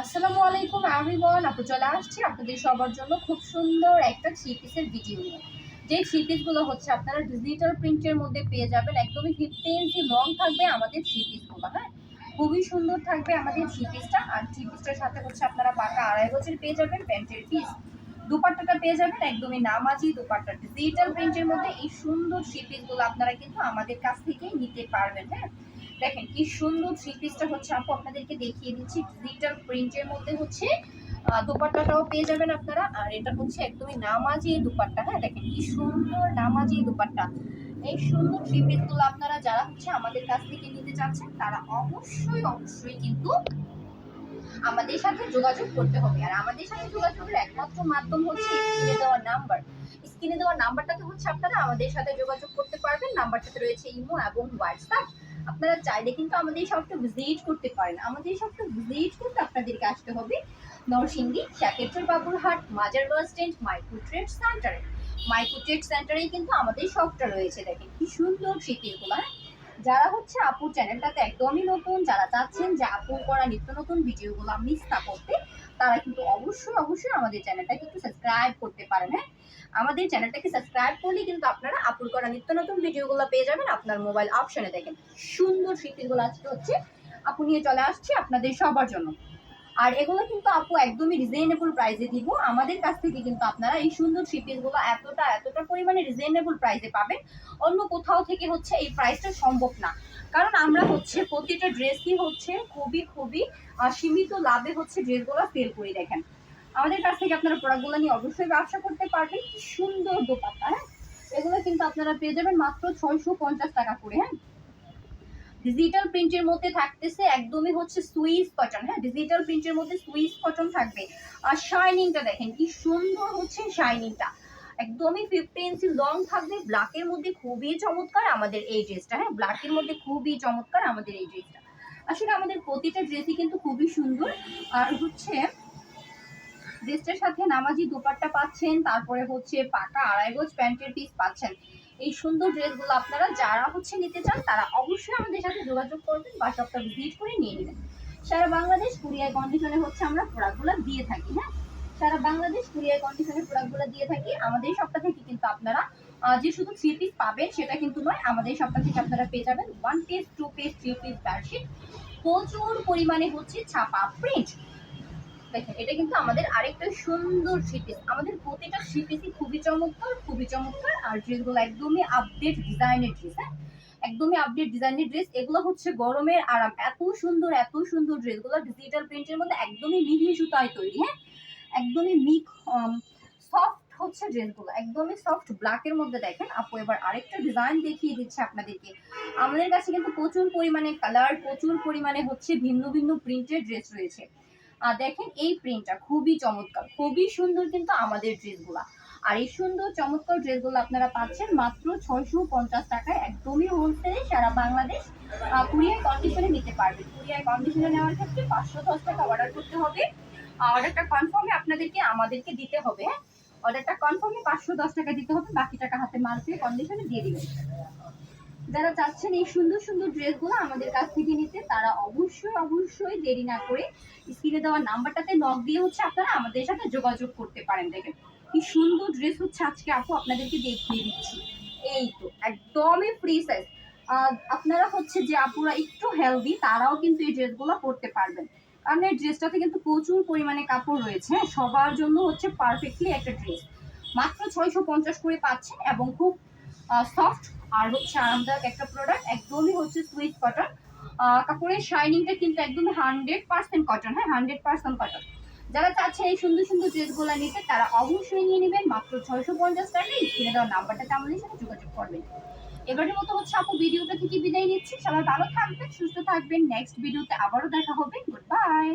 আসসালামু আলাইকুম আমি বল আপু চলে আসছি আপনাদের সবার জন্য খুব সুন্দর একটা থ্রি পিসের ভিডিও নিয়ে। যে থ্রি পিসগুলো হচ্ছে আপনারা ডিজিটাল প্রিন্টের মধ্যে পেয়ে যাবেন, একদমই ফিফটি ইঞ্চি লং থাকবে আমাদের থ্রি পিসগুলো হ্যাঁ? খুবই সুন্দর থাকবে আমাদের থ্রি পিসটা আর থ্রি পিসটার সাথে হচ্ছে আপনারা পাকা আড়াই বছর পেয়ে যাবেন প্যান্টের পিস দুপাট্টাটা পেয়ে যাবেন, একদমই নামাজি দুপাট্টা। ডিজিটাল প্রিন্টের মধ্যে এই সুন্দর থ্রি পিসগুলো আপনারা কিন্তু আমাদের কাছ থেকেই নিতে পারবেন হ্যাঁ? দেখেন কি সুন্দর থ্রি পিসটা হচ্ছে আপু আপনাদেরকে দেখিয়ে দিচ্ছি। ডিজিটাল প্রিন্টের মধ্যে হচ্ছে দুপাট্টাটাও পেয়ে যাবেন আপনারা। আর এটা হচ্ছে একদমই নামাজি দুপাট্টা হ্যাঁ? দেখেন কি সুন্দর নামাজি দুপাট্টা। এই সুন্দর থ্রি পিসগুলো আপনারা যারা হচ্ছে আমাদের কাছ থেকে নিতে চাচ্ছেন, তারা অবশ্যই অবশ্যই কিন্তু আমাদের সাথে যোগাযোগ করতে হবে। আর আমাদের সাথে যোগাযোগের একমাত্র মাধ্যম হচ্ছে স্ক্রিনে দেওয়া নাম্বার। স্ক্রিনে দেওয়া নাম্বারটাতে হচ্ছে আপনারা আমাদের সাথে যোগাযোগ করতে পারবেন। নাম্বারটাতে রয়েছে ইমো এবং হোয়াটসঅ্যাপ। আপনারা চাইলে কিন্তু আমাদের এই শপটা ভিজিট করতে পারেন। আমাদের এই শপটা ভিজিট করতে আপনাদেরকে আসতে হবে নরসিংদী শ্যাকেশ্বর বাবুরহাট মাজার বাস স্ট্যান্ড, মাইক্রো ট্রেড সেন্টারে। মাইক্রো ট্রেড সেন্টারেই কিন্তু আমাদের শপটা রয়েছে। দেখেন কি সুন্দর শীতেরগুলো হ্যাঁ? যারা হচ্ছে আপুর চ্যানেলটাতে একদমই নতুন, যারা চাচ্ছেন যে আপুর করা নিত্য নতুন ভিডিওগুলো মিস না করতে, তারা কিন্তু অবশ্যই অবশ্যই আমাদের চ্যানেলটা কিন্তু সাবস্ক্রাইব করতে পারেন হ্যাঁ? আমাদের চ্যানেলটাকে সাবস্ক্রাইব করলে কিন্তু আপনারা আপুর করা নিত্য নতুন ভিডিওগুলো পেয়ে যাবেন আপনার মোবাইল অপশনে দেখেন। সুন্দর স্মৃতিগুলো আজকে হচ্ছে আপু নিয়ে চলে আসছে আপনাদের সবার জন্য। আর এগুলো কিন্তু আপু একদমই রিজনেবল প্রাইসে দিব। আমাদের কাছ থেকে কিন্তু আপনারা এই সুন্দর থ্রি পিসগুলো এতটা এতটা পরিমাণে রিজনেবল প্রাইসে পাবেন। অন্য কোথাও থেকে হচ্ছে এই প্রাইসটা সম্ভব না। কারণ আমরা হচ্ছে প্রতিটা ড্রেসই হচ্ছে খুবই খুবই সীমিত লাভে হচ্ছে ড্রেসগুলো সেল করে দেখেন। আমাদের কাছ থেকে আপনারা প্রোডাক্টগুলো নিয়ে অবশ্যই ব্যবসা করতে পারবেন। সুন্দর দোপাট্টা হ্যাঁ? এগুলো কিন্তু আপনারা পেয়ে যাবেন মাত্র ছয়শো পঞ্চাশ টাকা করে হ্যাঁ? ডিজিটাল প্রিন্টের মধ্যে থাকতেছে একদমই হচ্ছে সুইস কটন হ্যাঁ? ডিজিটাল প্রিন্টের মধ্যে সুইস কটন থাকবে। আর শাইনিংটা দেখেন, কি সুন্দর হচ্ছে শাইনিংটা একদমই ফিফটি ইঞ্চি লং থাকবে ব্ল্যাকের মধ্যে খুবই চমৎকার আমাদের এই ড্রেসটা হ্যাঁ? ব্ল্যাকের মধ্যে খুবই চমৎকার আমাদের এই ড্রেসটা আসলে আমাদের প্রতিটা ড্রেসই কিন্তু খুবই সুন্দর। আর হচ্ছে ড্রেসটার সাথে নামাজি দোপাট্টা পাচ্ছেন, তারপরে হচ্ছে পাকা আড়াই গজ প্যান্টের পিস পাচ্ছেন। এই সুন্দর ড্রেসগুলো আপনারা যারা হচ্ছে নিতে চান, তারা অবশ্যই আমাদের সাথে যোগাযোগ করবেন, বা সবটা ভিজিট করে নিয়ে নেবেন। সারা বাংলাদেশ কুরিয়ার কন্ডিশনে হচ্ছে আমরা প্রোডাক্টগুলো দিয়ে থাকি হ্যাঁ? সারা বাংলাদেশ কুরিয়ার কন্ডিশনে প্রোডাক্টগুলো দিয়ে থাকি, আমাদের সপ্তাহ থেকে কিন্তু আপনারা যে শুধু থ্রি পিস পাবেন, সেটা কিন্তু নয়, আমাদের সপ্তাহ থেকে আপনারা পেয়ে যাবেন one piece two piece three piece bedsheet প্রচুর পরিমাণে হচ্ছে ছাপা প্রিন্ট দেখেন, এটা কিন্তু আমাদের আরেকটা সুন্দর শীপিস আমাদের প্রতিটা শীপিসই খুবই চমৎকার খুবই চমৎকার। আর ড্রেসগুলো একদমই আপডেট ডিজাইনের ড্রেস হ্যাঁ? একদমই আপডেট ডিজাইনের ড্রেস এগুলো হচ্ছে গরমের আরাম। এত সুন্দর এত সুন্দর ড্রেসগুলো ডিজিটাল প্রিন্টের মধ্যে একদমই মিহি সুতায় তৈরি হ্যাঁ? একদমই মিক সফট হচ্ছে ড্রেসগুলো একদমই সফট ব্ল্যাকের মধ্যে দেখেন। আপু, এবার আরেকটা ডিজাইন দেখিয়ে দিচ্ছে আপনাদেরকে। আমাদের কাছে কিন্তু প্রচুর পরিমাণে কালার প্রচুর পরিমাণে হচ্ছে ভিন্ন ভিন্ন প্রিন্টের ড্রেস রয়েছে। দেখেন এই প্রিন্টটা খুবই চমৎকার, খুবই সুন্দর কিন্তু আমাদের ড্রেসগুলো আর এই সুন্দর চমৎকার ড্রেসগুলো আপনারা পাচ্ছেন মাত্র ছয়শো পঞ্চাশ টাকায়, একদমই হোলসেলে সারা বাংলাদেশ কুরিয়ার কন্ডিশনে নিতে পারবেন কুরিয়ার কন্ডিশনে নেওয়ার ক্ষেত্রে পাঁচশো দশ টাকা অর্ডার করতে হবে। অর্ডারটা কনফার্মে আপনাদেরকে, আমাদেরকে দিতে হবে হ্যাঁ? অর্ডারটা কনফার্মে পাঁচশো দশ টাকা দিতে হবে, বাকি টাকা হাতে মাল পেয়ে কন্ডিশনে দিয়ে দিবেন। যারা চাচ্ছেন এই সুন্দর সুন্দর ড্রেসগুলো আমাদের কাছ থেকে নিতে তারা অবশ্যই অবশ্যই দেরি না করে স্ক্রিনে দেওয়া নাম্বারটাতে নক দিয়ে হচ্ছে আপনারা আমাদের সাথে যোগাযোগ করতে পারেন। দেখেন কি সুন্দর ড্রেস হচ্ছে আজকে আপু আপনাদেরকে দেখিয়ে দিচ্ছি। এই তো একদমই ফ্রি সাইজ আপনারা হচ্ছে যে আপুরা একটু হেলদি তারাও কিন্তু এই ড্রেসগুলো পরতে পারবেন। কারণ এই ড্রেসটাতে কিন্তু প্রচুর পরিমাণে কাপড় রয়েছে হ্যাঁ, সবার জন্য হচ্ছে পারফেক্টলি একটা ড্রেস। মাত্র ছয়শো পঞ্চাশ করে পাচ্ছেন এবং খুব সফট আর হচ্ছে আরামদায়ক একটা প্রোডাক্ট একদমই হচ্ছে সুইট কটন কাপড়ের শাইনিংটা কিন্তু একদম হান্ড্রেড পার্সেন্ট কটন হ্যাঁ হান্ড্রেড পার্সেন্ট কটন যারা চাচ্ছে এই সুন্দর সুন্দর ড্রেসগুলো নিতে, তারা অবশ্যই নিয়ে নেবেন মাত্র ছয়শো পঞ্চাশ টাকায় স্ক্রিনে দেওয়া নাম্বারটাতে আমাদের সাথে যোগাযোগ করবেন। এবারের মতো হচ্ছে আপু, ভিডিওটা থেকে বিদায় নিচ্ছি। সবাই ভালো থাকবেন, সুস্থ থাকবেন। নেক্সট ভিডিওতে আবারও দেখা হবে। Good bye